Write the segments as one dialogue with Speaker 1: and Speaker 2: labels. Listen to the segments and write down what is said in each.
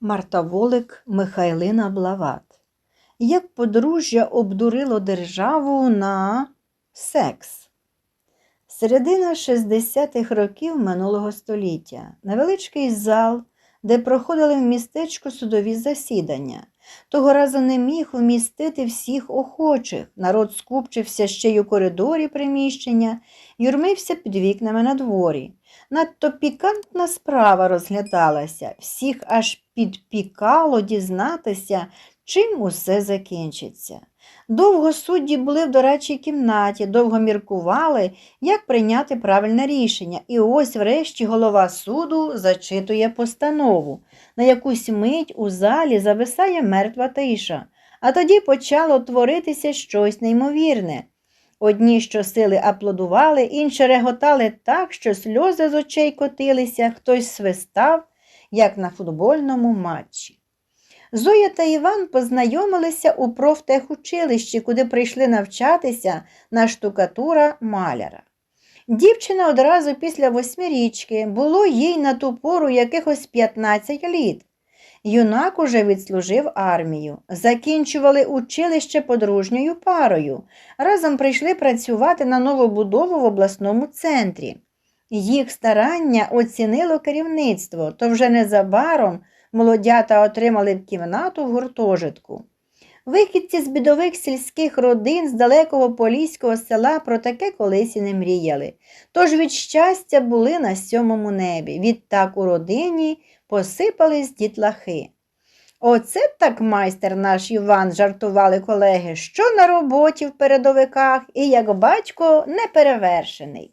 Speaker 1: Марта Волик, Михайлина Блават. Як подружжя обдурило державу на секс. Середина 60-х років минулого століття. Невеличкий зал, де проходили в містечку судові засідання. Того разу не міг вмістити всіх охочих. Народ скупчився ще й у коридорі приміщення, юрмився під вікнами на дворі. Надто пікантна справа розглядалася, всіх аж підпікало дізнатися, чим усе закінчиться. Довго судді були в дорадчій кімнаті, довго міркували, як прийняти правильне рішення, і ось врешті голова суду зачитує постанову. На якусь мить у залі зависає мертва тиша, а тоді почало творитися щось неймовірне. Одні щосили аплодували, інші реготали так, що сльози з очей котилися, хтось свистав, як на футбольному матчі. Зоя та Іван познайомилися у профтехучилищі, куди прийшли навчатися на штукатура маляра. Дівчина одразу після восьмирічки було їй на ту пору якихось 15 літ. Юнак уже відслужив армію, закінчували училище подружньою парою, разом прийшли працювати на новобудову в обласному центрі. Їх старання оцінило керівництво, то вже незабаром молодята отримали б кімнату в гуртожитку. Вихідці з бідових сільських родин з далекого поліського села про таке колись і не мріяли. Тож від щастя були на сьомому небі. Відтак у родині посипались дітлахи. Оце так майстер наш Іван, жартували колеги, що на роботі в передовиках і як батько неперевершений.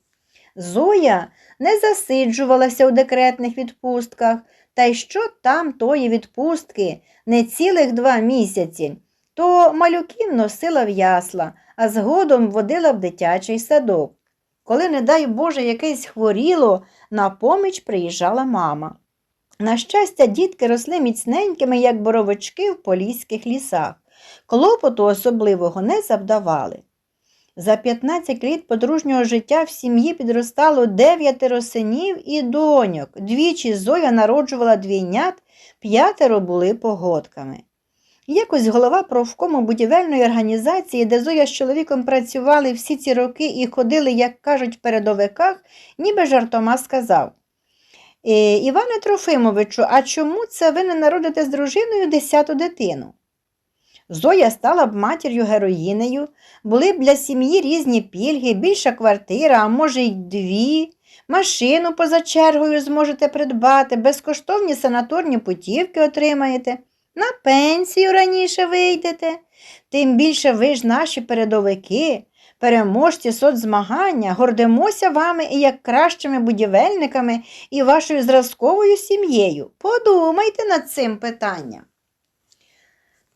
Speaker 1: Зоя не засиджувалася у декретних відпустках, та й що там тої відпустки не цілих два місяці, то малюків носила в ясла, а згодом водила в дитячий садок. Коли, не дай Боже, якесь хворіло, на поміч приїжджала мама. На щастя, дітки росли міцненькими, як боровички в поліських лісах. Клопоту особливого не завдавали. За 15 літ подружнього життя в сім'ї підростало дев'ятеро синів і доньок. Двічі Зоя народжувала двійнят, п'ятеро були погодками. Якось голова профкому будівельної організації, де Зоя з чоловіком працювали всі ці роки і ходили, як кажуть, в передовиках, ніби жартома сказав. «Е, Іване Трофимовичу, а чому це ви не народите з дружиною десяту дитину? Зоя стала б матір'ю героїнею, були б для сім'ї різні пільги, більша квартира, а може й дві. Машину поза чергою зможете придбати, безкоштовні санаторні путівки отримаєте, на пенсію раніше вийдете. Тим більше ви ж наші передовики, переможці соцзмагання, гордимося вами і як кращими будівельниками і вашою зразковою сім'єю. Подумайте над цим питанням.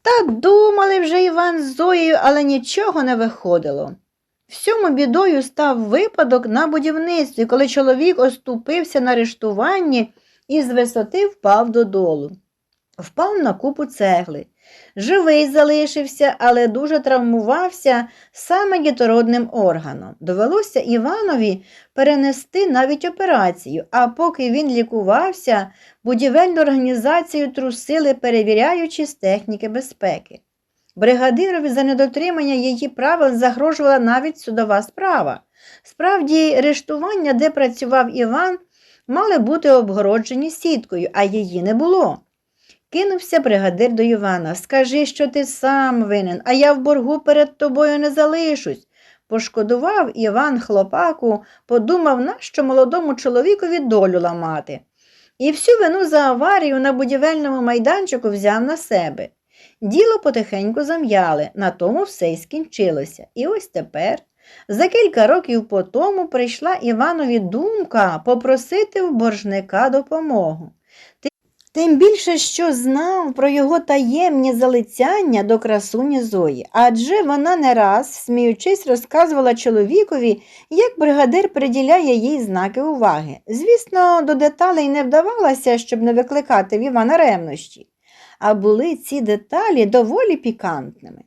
Speaker 1: Та думали вже Іван з Зоєю, але нічого не виходило. Всьому бідою став випадок на будівництві, коли чоловік оступився на рештуванні і з висоти впав додолу. Впав на купу цегли. Живий залишився, але дуже травмувався саме дітородним органом. Довелося Іванові перенести навіть операцію, а поки він лікувався, будівельну організацію трусили, перевіряючи з техніки безпеки. Бригадирові за недотримання її правил загрожувала навіть судова справа. Справді, рештування, де працював Іван, мали бути обгороджені сіткою, а її не було. Кинувся бригадир до Івана. Скажи, що ти сам винен, а я в боргу перед тобою не залишусь. Пошкодував Іван хлопаку, подумав, нащо молодому чоловікові долю ламати. І всю вину за аварію на будівельному майданчику взяв на себе. Діло потихеньку зам'яли, на тому все й скінчилося. І ось тепер, за кілька років по тому, прийшла Іванові думка попросити в боржника допомогу. Тим більше, що знав про його таємні залицяння до красуні Зої, адже вона не раз, сміючись, розказувала чоловікові, як бригадир приділяє їй знаки уваги. Звісно, до деталей не вдавалася, щоб не викликати в Івана ревнощі. А були ці деталі доволі пікантними.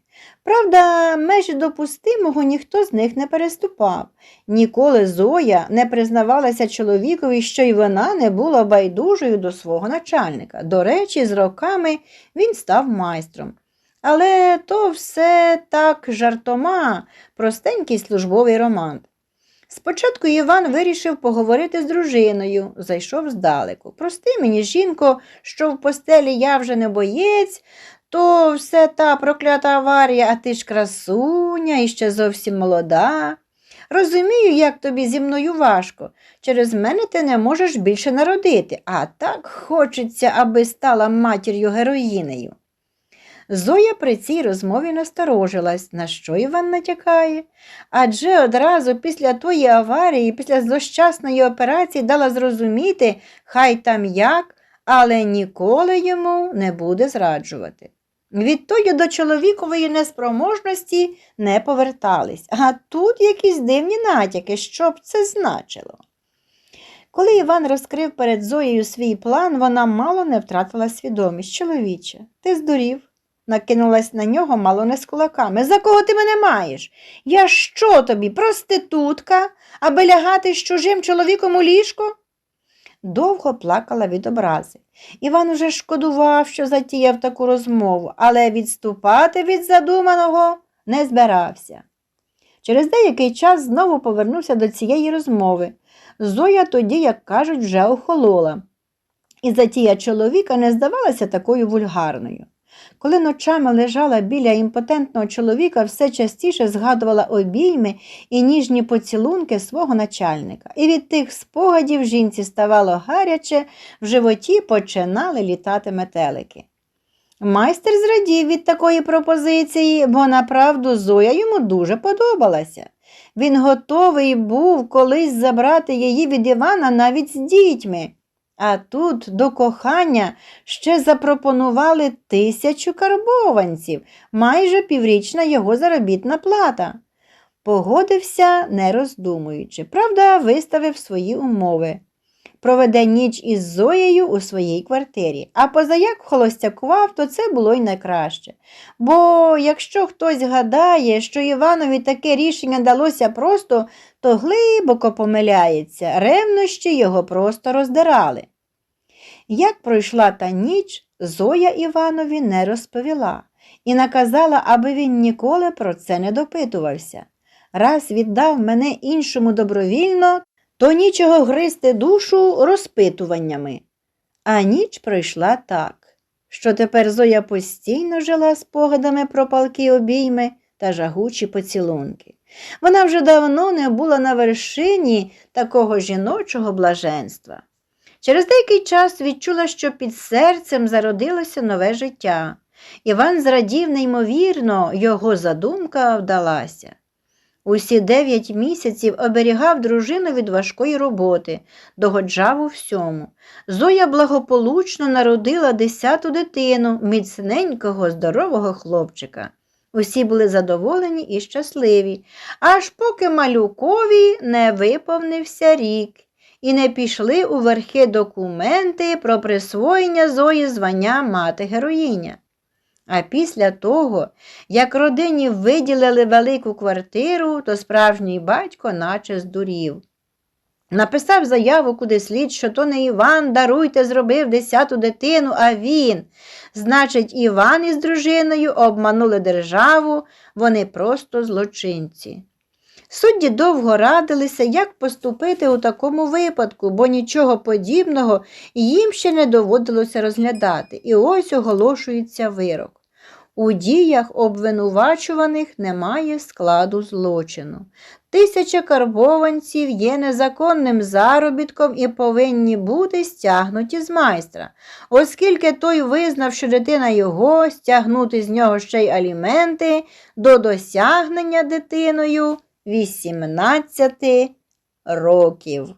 Speaker 1: Правда, межі допустимого ніхто з них не переступав. Ніколи Зоя не признавалася чоловікові, що й вона не була байдужою до свого начальника. До речі, з роками він став майстром. Але то все так жартома, простенький службовий роман. Спочатку Іван вирішив поговорити з дружиною, зайшов здалеку. Прости мені, жінко, що в постелі я вже не боєць, то все та проклята аварія, а ти ж красуня і ще зовсім молода. Розумію, як тобі зі мною важко. Через мене ти не можеш більше народити, а так хочеться, аби стала матір'ю героїнею. Зоя при цій розмові насторожилась, на що Іван натякає, адже одразу після тої аварії, після злощасної операції дала зрозуміти, хай там як, але ніколи йому не буде зраджувати. Відтоді до чоловікової неспроможності не повертались, а тут якісь дивні натяки, що б це значило. Коли Іван розкрив перед Зоєю свій план, вона мало не втратила свідомість. Чоловіче, ти здурів, накинулась на нього мало не з кулаками. За кого ти мене маєш? Я що тобі, проститутка, аби лягати з чужим чоловіком у ліжко? Довго плакала від образи. Іван уже шкодував, що затіяв таку розмову, але відступати від задуманого не збирався. Через деякий час знову повернувся до цієї розмови. Зоя тоді, як кажуть, вже охолола, і затія чоловіка не здавалася такою вульгарною. Коли ночами лежала біля імпотентного чоловіка, все частіше згадувала обійми і ніжні поцілунки свого начальника, і від тих спогадів жінці ставало гаряче, в животі починали літати метелики. Майстер зрадів від такої пропозиції, бо направду Зоя йому дуже подобалася. Він готовий був колись забрати її від Івана навіть з дітьми. А тут до кохання ще запропонували тисячу карбованців, майже піврічна його заробітна плата. Погодився, не роздумуючи. Правда, виставив свої умови. Проведе ніч із Зоєю у своїй квартирі, а позаяк холостякував, то це було й найкраще. Бо якщо хтось гадає, що Іванові таке рішення далося просто, то глибоко помиляється, ревнощі його просто роздирали. Як пройшла та ніч, Зоя Іванові не розповіла і наказала, аби він ніколи про це не допитувався. Раз віддав мене іншому добровільно, то нічого гризти душу розпитуваннями. А ніч пройшла так, що тепер Зоя постійно жила спогадами про палки обійми та жагучі поцілунки. Вона вже давно не була на вершині такого жіночого блаженства. Через деякий час відчула, що під серцем зародилося нове життя. Іван зрадів неймовірно, його задумка вдалася. Усі дев'ять місяців оберігав дружину від важкої роботи, догоджав у всьому. Зоя благополучно народила десяту дитину, міцненького, здорового хлопчика. Усі були задоволені і щасливі, аж поки малюкові не виповнився рік і не пішли у верхи документи про присвоєння Зої звання мати героїня. А після того, як родині виділили велику квартиру, то справжній батько наче здурів. Написав заяву куди слід, що то не Іван, даруйте, зробив десяту дитину, а він. Значить, Іван із дружиною обманули державу, вони просто злочинці. Судді довго радилися, як поступити у такому випадку, бо нічого подібного їм ще не доводилося розглядати, і ось оголошується вирок. У діях обвинувачуваних немає складу злочину. Тисяча карбованців є незаконним заробітком і повинні бути стягнуті з майстра, оскільки той визнав, що дитина його, стягнути з нього ще й аліменти до досягнення дитиною 18 років.